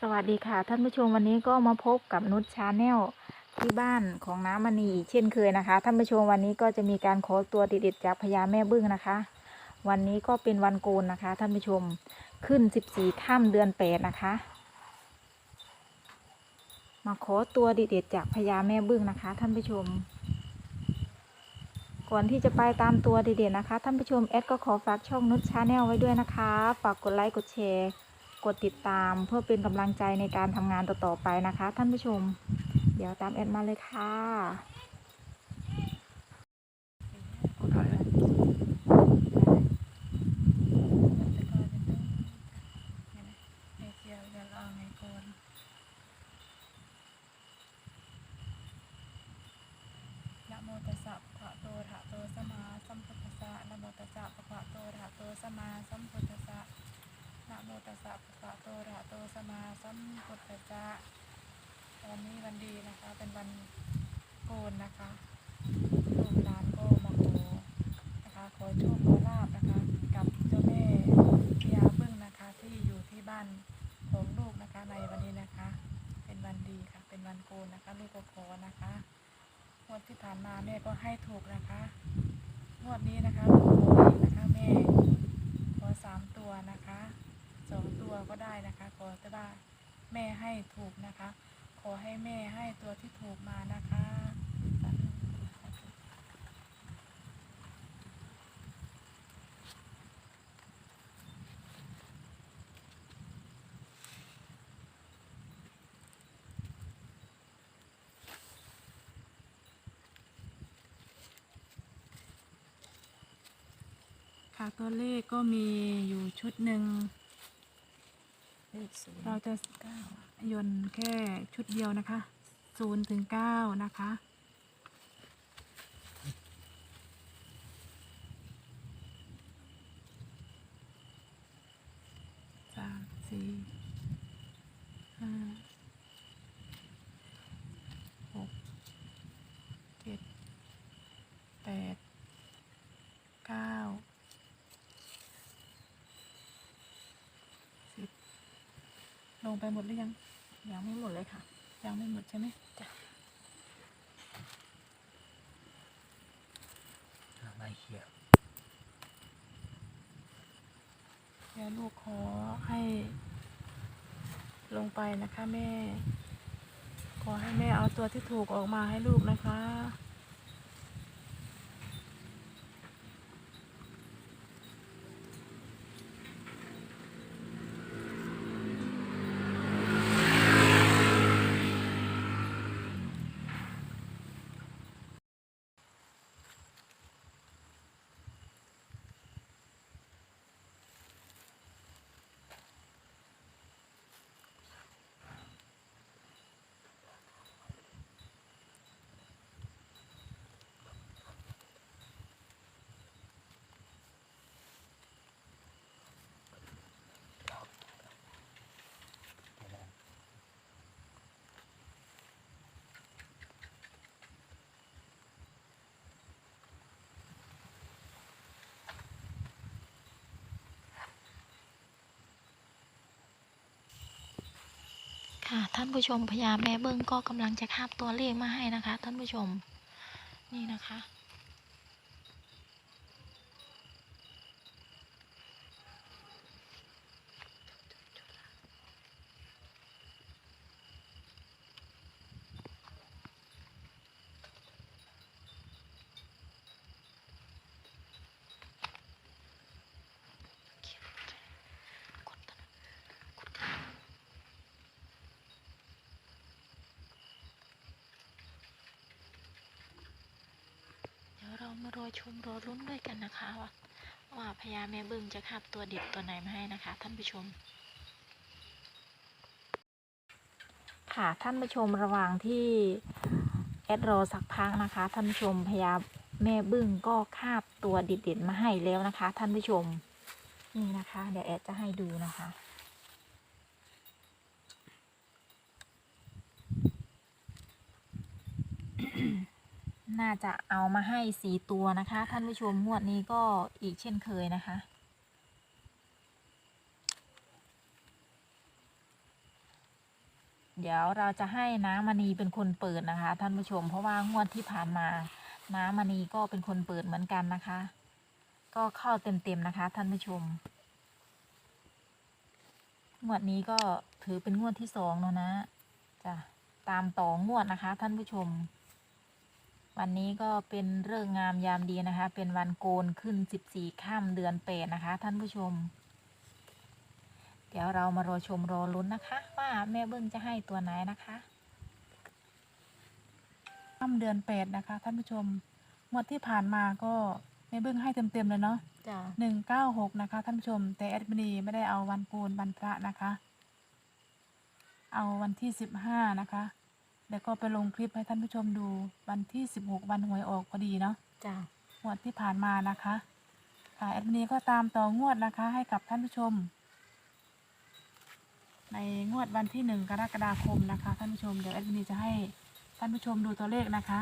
สวัสดีค่ะ ท่านผู้ชมวันนี้ก็มาพบกับนุชชาแนลที่บ้านของน้ำมณีอีกเช่นเคยนะคะ ท่านผู้ชมวันนี้ก็จะมีการขอตัวเด็ดๆจากพญาแม่บึ้งนะคะ วันนี้ก็เป็นวันโกนนะคะ ท่านผู้ชมขึ้น14ค่ำเดือน8นะคะ มาขอตัวเด็ดๆจากพญาแม่บึ้งนะคะ ท่านผู้ชม ก่อนที่จะไปตามตัวเด็ดๆนะคะ ท่านผู้ชมแอดก็ขอฝากช่องนุชชาแนลไว้ด้วยนะคะฝากกดไลค์กดแชร์ กดติดตามเพื่อเป็นกำลังใจในการทำงานต่อๆไปนะคะ ท่านผู้ชม เดี๋ยวตามแอดมาเลยค่ะ กูถ่ายให้ นะโมตัสสะภะคะโตอะระหะโตสัมมาสัมพุทธัสสะนะโมตัสสะภะคะโตอะระหะโตสัมมาสัมพุทธัสสะนะโมตัสสะภะคะโตอะระหะโตสัมมาสัมพุทธัสสะวันนี้วันดีนะคะ เป็นวันโก นนะคะลูกหลานก็มาขอนะคะขอโชคขอลาบนะคะ กับเจ้าแม่พญาบึ้งนะคะที่อยู่ที่บ้านของลูกนะคะในวันนี้นะคะ เป็นวันดีค่ะ เป็นวันโกนนะคะลูกก็ขอนะคะงวดที่ผ่านมาแม่ก็ให้ถูกนะคะงวดนี้นะคะขออีกนะคะแม่ขอสามตัวนะคะสองตัวก็ได้นะคะขอแต่ว่าแม่ให้ถูกนะคะ ขอให้แม่ให้ตัวที่ถูกมานะคะสาธุสาธุ ค่ะตัวเลขก็มีอยู่ชุดหนึ่ง เลขศูนย์เราจะยนต์แค่ชุดเดียวนะคะศูนย์ถึงเก้านะคะ สามสี่ห้าหกเจ็ดแปดเก้าสิบล งไปหมดหรือยัง ยังไม่หมดเลยค่ะ ยังไม่หมดใช่ไหมใบเขียวเดี๋ยวลูกขอให้ ลงไปนะคะแม่ ขอให้แม่เอาตัวที่ถูกออกมาให้ลูกนะคะ ค่ะ ท่านผู้ชมพญาแม่เบิ้งก็กำลังจะคาบตัวเลขมาให้นะคะ ท่านผู้ชมนี่นะคะามารอชมรอรุ้นด้วยกันนะคะ ว่าว่าพญาแม่บึ้งจะคาบตัวเด็ดตัวไหนมาให้นะคะ ท่านผู้ชม ค่ะท่านผู้ชมระหว่างที่แอดรอสักพักนะคะ ท่านผู้ชมพญาแม่บึ้งก็คาบตัวเด็ดๆมาให้แล้วนะคะ ท่านผู้ชมนี่นะคะ เดี๋ยวแอดจะให้ดูนะคะ น่าจะเอามาให้สีตัวนะคะ ท่านผู้ชมงวดนี้ก็อีกเช่นเคยนะคะ เดี๋ยวเราจะให้น้ามณีเป็นคนเปิดนะคะ ท่านผู้ชม เพราะว่างวดที่ผ่านมา น้ามณีก็เป็นคนเปิดเหมือนกันนะคะ ก็เข้าเต็มๆนะคะ ท่านผู้ชมงวดนี้ก็ถือเป็นงวดที่สองแล้วนะจ้ะตามต่องวดนะคะ ท่านผู้ชม วันนี้ก็เป็นเรื่องงามยามดีนะคะ เป็นวันโกนขึ้นสิบสี่ข้ามเดือนเปดนะคะ ท่านผู้ชม เดี๋ยวเรามารอชมรอลุ้นนะคะ ว่าแม่เบิ้งจะให้ตัวไหนนะคะค่ำเดือนแปดนะคะ ท่านผู้ชมงวดที่ผ่านมาก็แม่เบิ้งให้เต็มๆเลยเนาะจ้ะหนึ่งเก้าหกนะคะ ท่านผู้ชม แต่แอดมินีไม่ได้เอาวันโกนวันพระนะคะ เอาวันที่สิบห้านะคะ แล้วก็ไปลงคลิปให้ท่านผู้ชมดูวันที่สิบหกวันหวยออกพอดีเนาะจ้ะงวดที่ผ่านมานะคะค่ะแอดมินีก็ตามต่องวดนะคะ ให้กับท่านผู้ชม ในงวดวันที่หนึ่งกรกฎาคมนะคะ ท่านผู้ชมเดี๋ยวแอดมินีจะให้ท่านผู้ชมดูตัวเลขนะคะ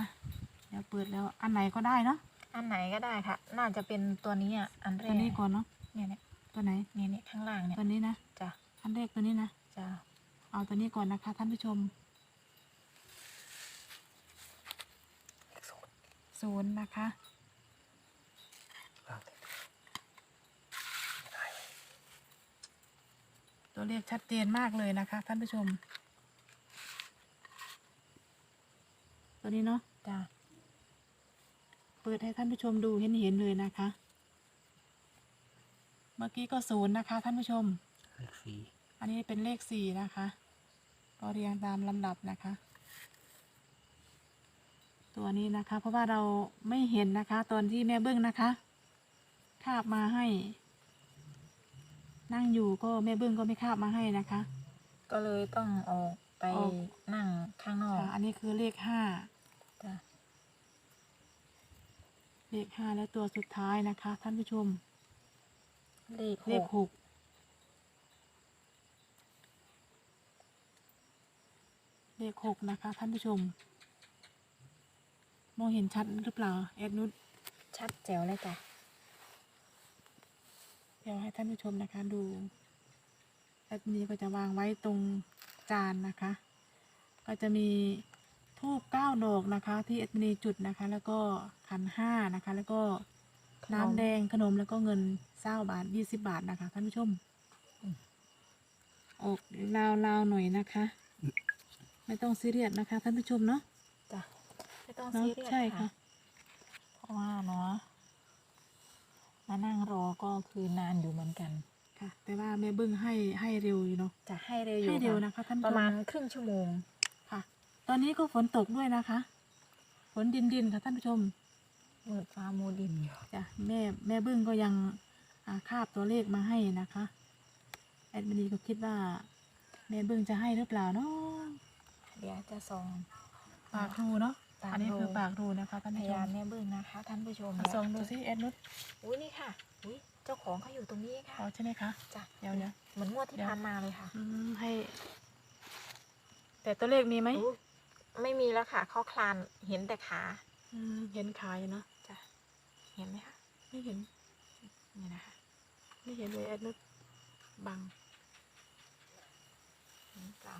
เดี๋ยวเปิดแล้วอันไหนก็ได้เนาะอันไหนก็ได้ค่ะ น่าจะเป็นตัวนี้อะอันแรตัวกนี้ก่อนเนาะเนี่ยเนี่ยตัวไหนเนี่ยเนี่ยข้างล่างเนี่ยตัวนี้นะจ้ะอันแรกตัวนี้นะจ้ะเอาตัวนี้ก่อนนะคะ ท่านผู้ชม ศูนย์นะคะล่างเต็มตัวเลขชัดเจนมากเลยนะคะ ท่านผู้ชม ตัวนี้เนาะจ้ะเปิดให้ท่านผู้ชมดูเห็นเห็นๆเลยนะคะ เมื่อกี้ก็ศูนย์นะคะ ท่านผู้ชมเลขสี่อันนี้เป็นเลขสี่นะคะ ก็เรียงตามลำดับนะคะ ตัวนี้นะคะ เพราะว่าเราไม่เห็นนะคะ ตอนที่แม่เบิ้งนะคะคาบมาให้ นั่งอยู่ก็แม่เบิ้งก็ไม่คาบมาให้นะคะ ก็เลยต้องออกไปออก นั่งข้างนอกค่ะอันนี้คือเลขห้าจ้ะเลขห้าและตัวสุดท้ายนะคะ ท่านผู้ชม เลขหเลขกหกเลขหกนะคะ ท่านผู้ชมม องเห็นชัดหรือเปล่าแอดนุชชัดแจ๋วเลยจ้ะเดี๋ยวให้ท่านผู้ชมนะคะดูแอดนี้ก็จะวางไว้ตรงจานนะคะ ก็จะมีทูบเก้าดอกนะคะ ที่แอดมินีจุดนะคะ แล้วก็ขันห้านะคะ แล้วก็น้ำแดงขนมแล้วก็เงินเศร้าบาทยี่สิบบาทนะคะท่านผู้ชมออกลาวลาวๆหน่อยนะคะ ไม่ต้องซีเรียสนะคะท่านผู้ชมเนาะจ้ะ ไม่ต้องเนาะซีเรียสใช่ค่ะ เพราะว่าเนาะมานั่งรอก็คือนานอยู่เหมือนกัน ค่ะ แต่ว่าแม่เบิ้งให้ให้เร็วอยู่เนาะจะให้เร็วอยู่ให้เร็วค่ะนะคะท่านผู้ปชระมมาณครึ่งชั่วโมง ค่ะ ตอนนี้ก็ฝนตกด้วยนะคะ ฝนดินดินๆค่ะท่านผู้ชมมืดฟ้ามูดินอยู่จ้ะแม่แม่บึ้งก็ยังอ่าคาบตัวเลขมาให้นะคะแอดมินีก็คิดว่า แม่บึ้งจะให้หรือเปล่าเนาะเดี๋ยวจะส่องปากรูเนาะ ปากรูอันนี้คือปากรูนะคะท่านพผู้ชยานมแม่เบิ้งนะคะ ท่านผู้ชมอะส่องดูสิแอดนุชอุ้ยนี่ค่ะอุ้ยเจ้าของเขาอยู่ตรงนี้ค่ะอ๋อใช่ไหมคะ จ้ะเดี๋ยวเดี๋ยวเหมือนงวดที่เดี๋ยวผ่านมาเลยค่ะอืมให้ แต่ตัวเลขมีไหมอุ๊ยไม่มีแล้วค่ะเขาคลานเห็นแต่ขาอืมเห็นขายเนาะจ้ะเห็นไหมคะไม่เห็น นี่นะคะไม่เห็นเลยแอดนุชบัง เห็นเปล่า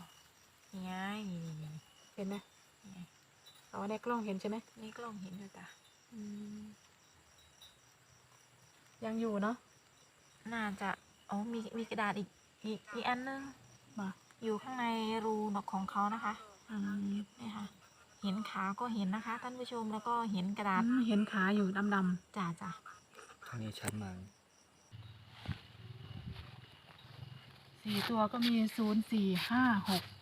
นี่ไงนี่นี่นี่ เห็นไหมนี่ไง เอาในกล้องเห็นใช่ไหมนี่กล้องเห็นด้วยจ้ะอืมยังอยู่เนาะน่าจะอ๋อมีมีกระดาษอีกอีกอีกอันนึงมาอยู่ข้างในรูนกของเขานะคะอืมนี่ค่ะ เห็นขาก็เห็นนะคะ ท่านผู้ชมแล้วก็เห็นกระดาษอืมเห็นขาอยู่ดำดำๆจ้าจ้าทางนี้ชัดมากสี่ตัวก็มีศูนย์สี่ห้าหกโอ้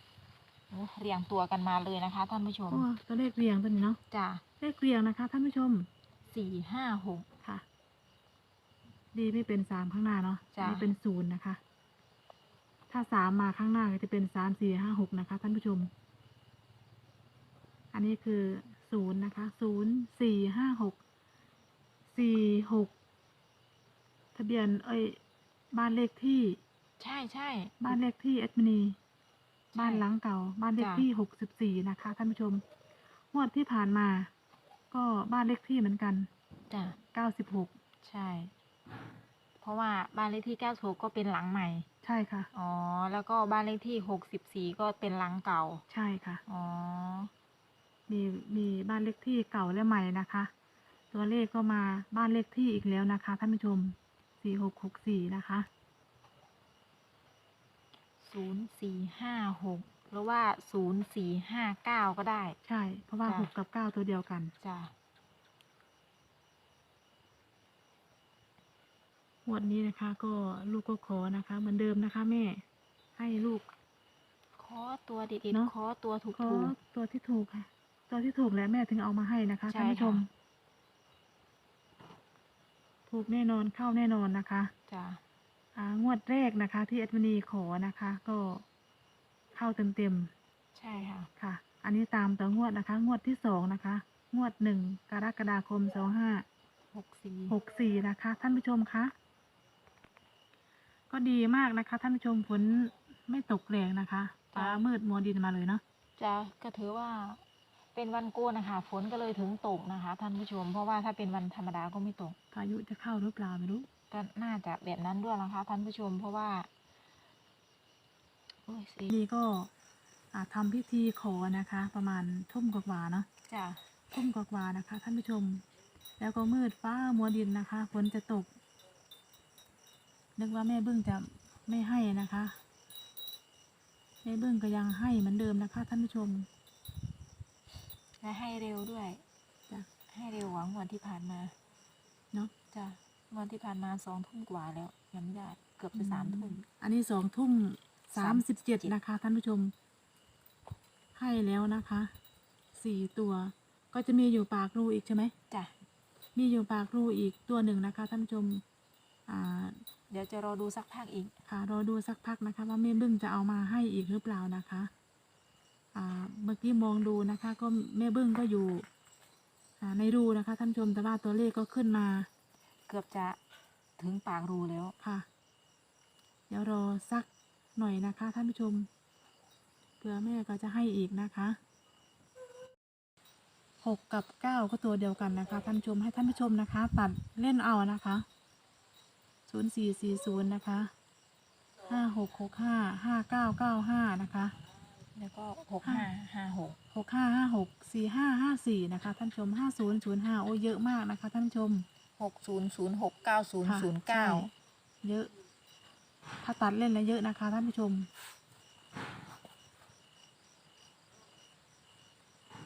เรียงตัวกันมาเลยนะคะ ท่านผู้ชมโอ้ตัวเลขเรียงตัวนี้เนาะจ้าเลขเรียงนะคะ ท่านผู้ชมสี่ห้าหกค่ะ ดีไม่เป็นสามข้างหน้าเนาะจ้ะนี่เป็นศูนย์นะคะ ถ้าสามมาข้างหน้าก็จะเป็นสามสี่ห้าหกนะคะ ท่านผู้ชม อันนี้คือศูนย์นะคะศูนย์สี่ห้าหกสี่หกทะเบียนเอ้ยบ้านเลขที่ ใช่ใช่บ้านเลขที่แอดมินี บ้านหลังเก่า บ้านเลขจ้ะที่หกสิบสี่นะคะท่านผู้ชมงวดที่ผ่านมา ก็บ้านเลขที่เหมือนกันจ้าเก้าสิบหกใช่ เพราะว่าบ้านเลขที่เก้าหกก็เป็นหลังใหม่ ใช่ค่ะ อ๋อ แล้วก็บ้านเลขที่หกสิบสี่ก็เป็นหลังเก่า ใช่ค่ะ อ๋อ มีมีบ้านเลขที่เก่าและใหม่นะคะ ตัวเลขก็มาบ้านเลขที่อีกแล้วนะคะท่านผู้ชมสี่หกหกสี่นะคะ ศูนย์สี่ห้าหกหรือว่าศูนย์สี่ห้าเก้าก็ได้ ใช่ เพราะว่าจ้ะ หกกับเก้าตัวเดียวกัน จ้ะงวดนี้นะคะ ก็ลูกก็ขอนะคะ เหมือนเดิมนะคะ แม่ ให้ลูก ขอตัวเด็ดเนอะๆขอตัวถูกขอถูก ตัวที่ถูกค่ะ ตัวที่ถูกแล้วแม่ถึงเอามาให้นะคะใช่ท่านผู้ชม ค่ะ ถูกแน่นอนเข้าแน่นอนนะคะ จ้ะอ่า งวดแรกนะคะ ที่แอดมินีขอนะคะ ก็เข้าเต็มเต็มใช่ค่ะๆค่ะ อันนี้ตามต่องวดนะคะ งวดที่สองนะคะ งวดหนึ่งกรกฎาคมสองห้าหกสี่หกสี่นะคะ ท่านผู้ชมคะก็ดีมากนะคะ ท่านผู้ชมฝนไม่ตกแรงนะคะฟ้ามืดมัวดินมาเลยเนาะจ้ะก็ถือว่าเป็นวันโกนนะคะฝนก็เลยถึงตกนะคะ ท่านผู้ชม เพราะว่าถ้าเป็นวันธรรมดาก็ไม่ตกพายุจะเข้าหรือเปล่าไม่รู้ ก็น่าจะแบบนั้นด้วยนะคะท่านผู้ชมเพราะว่าโอ้ยสินี่ก็อ่าทำพิธีขอนะคะ ประมาณทุ่มกว่าๆเนาะจ้ะทุ่มกว่าๆนะคะ ท่านผู้ชม แล้วก็มืดฟ้ามัวดินนะคะฝนจะตก นึกว่าแม่เบิ้งจะไม่ให้นะคะแม่เบิ้งก็ยังให้เหมือนเดิมนะคะ ท่านผู้ชม และให้เร็วด้วยจ้ะให้เร็วกว่างวดที่ผ่านมา เนาะจ้ะง วดที่ผ่านมาสองทุ่มกว่าแล้ว ยังไม่ได้ เกือบจะสามทุ่ม อันนี้สองทุ่มสามสิบเจ็ด37นะคะ ท่านผู้ชมให้แล้วนะคะสี่ตัว ก็จะมีอยู่ปากรูอีกใช่ไหมจ้ะมีอยู่ปากรูอีกตัวหนึ่งนะคะ ท่านผู้ชมอ่าเดี๋ยวจะรอดูสักพักอีก ค่ะ รอดูสักพักนะคะ ว่าแม่บึ้งจะเอามาให้อีกหรือเปล่านะคะอ่าเมื่อกี้มองดูนะคะ ก็แม่บึ้งก็อยู่อ่าในรูนะคะ ท่านผู้ชมแต่ว่าตัวเลขก็ขึ้นมา เกือบจะถึงปากรูแล้ว ค่ะ เดี๋ยวรอสักหน่อยนะคะ ท่านผู้ชมเผื่อแม่ก็จะให้อีกนะคะหกกับเก้าก็ตัวเดียวกันนะคะ ท่านผู้ชมให้ท่านผู้ชมนะคะ ตัดเล่นเอานะคะศูนย์สี่สี่ศูนย์นะคะห้าหกหกห้าห้าเก้าเก้าห้านะคะแล้วก็หกห้าห้าหกหกห้าห้าหกสี่ห้าห้าสี่นะคะ ท่านผู้ชมห้าศูนย์ศูนย์ห้าโอ้เยอะมากนะคะ ท่านผู้ชม หกศูนย์ศูนย์หกเก้าศูนย์ค่ะศูนย์เก้าใช่เยอะ ถ้าตัดเล่นแล้วเยอะนะคะท่านผู้ชม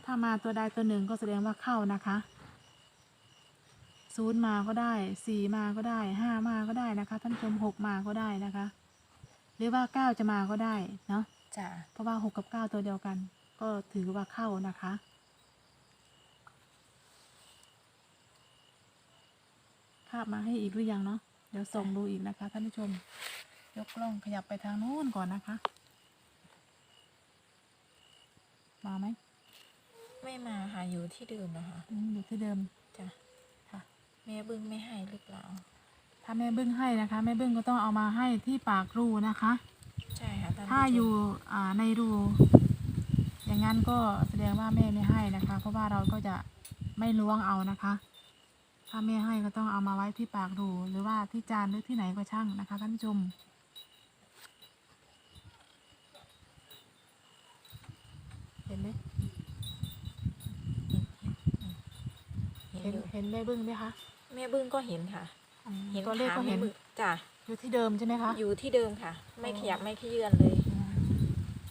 ถ้ามาตัวใดตัวหนึ่งก็แสดงว่าเข้านะคะศูนย์มาก็ได้สี่มาก็ได้ห้ามาก็ได้นะคะ ท่านผู้ชมหกมาก็ได้นะคะ หรือว่าเก้าจะมาก็ได้เนาะจ้ะเพราะว่าหกกับเก้าตัวเดียวกัน ก็ถือว่าเข้านะคะาพมาให้อีกหรือยังเนาะเดี๋ยวส่งดูอีกนะคะท่านผู้ชม ยกกล้องขยับไปทางโน้นก่อนนะคะ มาไหมไม่มาหาอยู่ที่เดิมนะคะอืมอยู่ที่เดิม จ้ะค่ะ แม่บึ้งไม่ให้หรือเปล่า ถ้าแม่เบิ้งให้นะคะแม่เบิ้งก็ต้องเอามาให้ที่ปากรูนะคะ ใช่ค่ะท่านถ้าผู้ชมอยู่อ่าในรู อย่างนั้นก็แสดงว่าแม่ไม่ให้นะคะ เพราะว่าเราก็จะไม่ล้วงเอานะคะ ถ้าแม่ให้ก็ต้องเอามาไว้ที่ปากรูหรือว่าที่จานหรือที่ไหนก็ช่างนะคะท่านผู้ชมเห็นไหมเห็นเห็นอยู่เห็นแม่เบิ้งไหมคะแม่บึ้งก็เห็นค่ะอืมเห็นตัวเลขก็ขาเห็นแม่บึ้งจ้ะอยู่ที่เดิมใช่ไหมคะอยู่ที่เดิมค่ะ ไม่อ๋อขยับไม่ขยื่นเลยอืม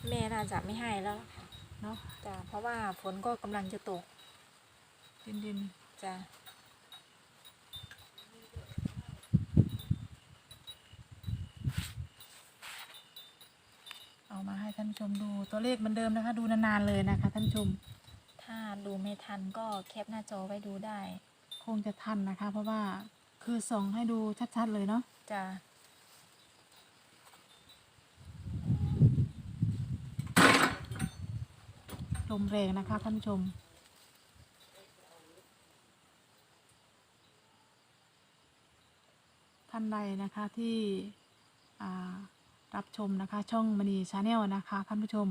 แม่น่าจะไม่ให้แล้วล่ะค่ะเนาะจ้ะเพราะว่าฝนก็กำลังจะตกดินดินจ้ะ เอา มาให้ท่านผู้ชมดูตัวเลขเหมือนเดิมนะคะ ดูนานๆเลยนะคะ ท่านผู้ชม ถ้าดูไม่ทันก็แคปหน้าจอไว้ดูได้ คงจะทันนะคะ เพราะว่าคือส่องให้ดูชัดๆเลยเนาะจ้ะลมแรงนะคะท่านผู้ชมท่านใดนะคะที่อ่า รับชมนะคะ ช่องมณีชาแนลนะคะท่านผู้ชม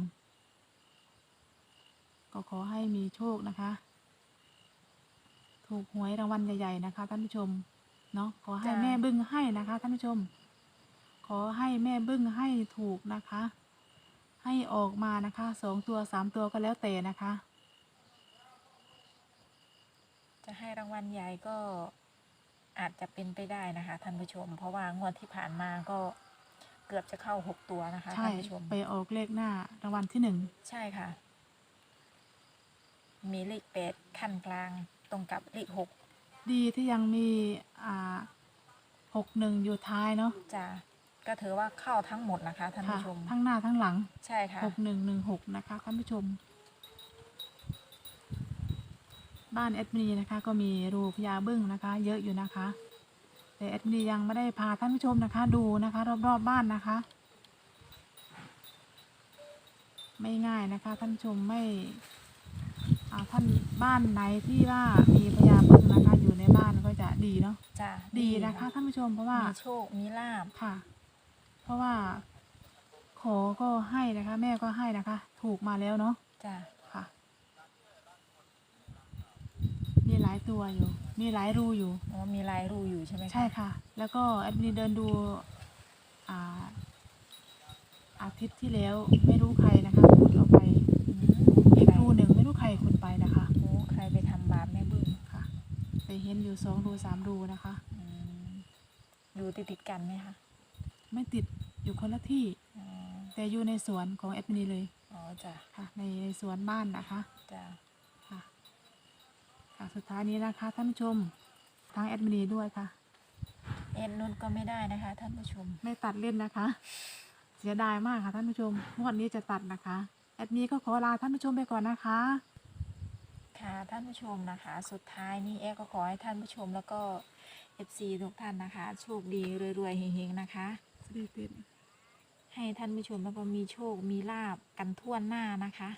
ก็ขอให้มีโชคนะคะ ถูกหวยรางวัลใหญ่ๆนะคะท่านผู้ชมเนาะขอให้แม่บึ้งให้นะคะท่านผู้ชม ขอให้แม่บึ้งให้ถูกนะคะ ให้ออกมานะคะสองตัวสามตัวก็แล้วแต่นะคะ จะให้รางวัลใหญ่ก็อาจจะเป็นไปได้นะคะท่านผู้ชม เพราะว่างวดที่ผ่านมาก็ เกือบจะเข้าหกตัวนะคะใช่ท่านผู้ชมไปออกเลขหน้ารางวัลที่หนึ่งใช่ค่ะ มีเลขแปดขั้นกลางตรงกับเลขหกดีที่ยังมีอ่าหกหนึ่งอยู่ท้ายเนาะจะก็ถือว่าเข้าทั้งหมดนะคะท่านค่ะผู้ชม ทั้งหน้าทั้งหลังใช่ค่ะ หกหนึ่งหนึ่งหกนะคะท่านผู้ชม บ้านแอดมินนะคะ ก็มีรูพญาบึ้งนะคะ เยอะอยู่นะคะ แต่แอดมินยังไม่ได้พาท่านผู้ชมนะคะ ดูนะคะ รอบๆบบ้านนะคะ ไม่ง่ายนะคะ ท่านผู้ชมไม่อ่าท่านบ้านไหนที่ว่ามีพญาบึ้งนะคะอยู่ในบ้านก็จะดีเนาะจ้ะดีนะคะท่านผู้ชมเพราะว่ามีโชคมีลาบค่ะ เพราะว่าขอก็ให้นะคะ แม่ก็ให้นะคะ ถูกมาแล้วเนาะจ้ะค่ะ มีหลายตัวอยู่ มีหลายรูอยู่ อ๋อมีลายรูอยู่ใช่ไหมคะใช่ค่ะ แล้วก็แอดมินเดินดูอ่าอาทิตย์ที่แล้วไม่รู้ใครนะคะขุดออกไปอืมอีกใครรูหนึ่งไม่รู้ใครขุดไปนะคะโอ้ใครไปทำบาปแม่บึ้งค่ะไปเห็นอยู่สองรูสามรูนะคะ อืมอยู่ติดติดๆกันไหมคะไม่ติดอยู่คนละที่ อ๋อแต่อยู่ในสวนของแอดมินเลยอ๋อจ้ะค่ะ ในในสวนบ้านนะคะ จ้ะ ค่ะค่ะสุดท้ายนี้นะคะท่านผู้ชมทางแอดมินด้วยค่ะ เอ็นนุ่นก็ไม่ได้นะคะ ท่านผู้ชม ไม่ตัดเล่นนะคะ เสียดายมากค่ะท่านผู้ชมงวดนี้จะตัดนะคะแอดมินก็ขอลาท่านผู้ชมไปก่อนนะคะ ค่ะท่านผู้ชมนะคะ สุดท้ายนี้แอร์ก็ขอให้ท่านผู้ชมแล้วก็ FC ทุกท่านนะคะ โชคดีรวยๆเฮงๆนะคะ สวัสดีเป็น ให้ท่านผู้ชมแล้วก็มีโชคมีลาบกันทั่วหน้านะคะ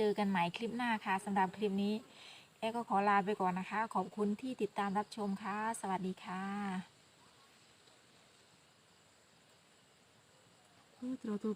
เจอกันใหม่คลิปหน้าค่ะสำหรับคลิปนี้แอร์ก็ขอลาไปก่อนนะคะ ขอบคุณที่ติดตามรับชมค่ะ สวัสดีค่ะโอ้ยเราตัว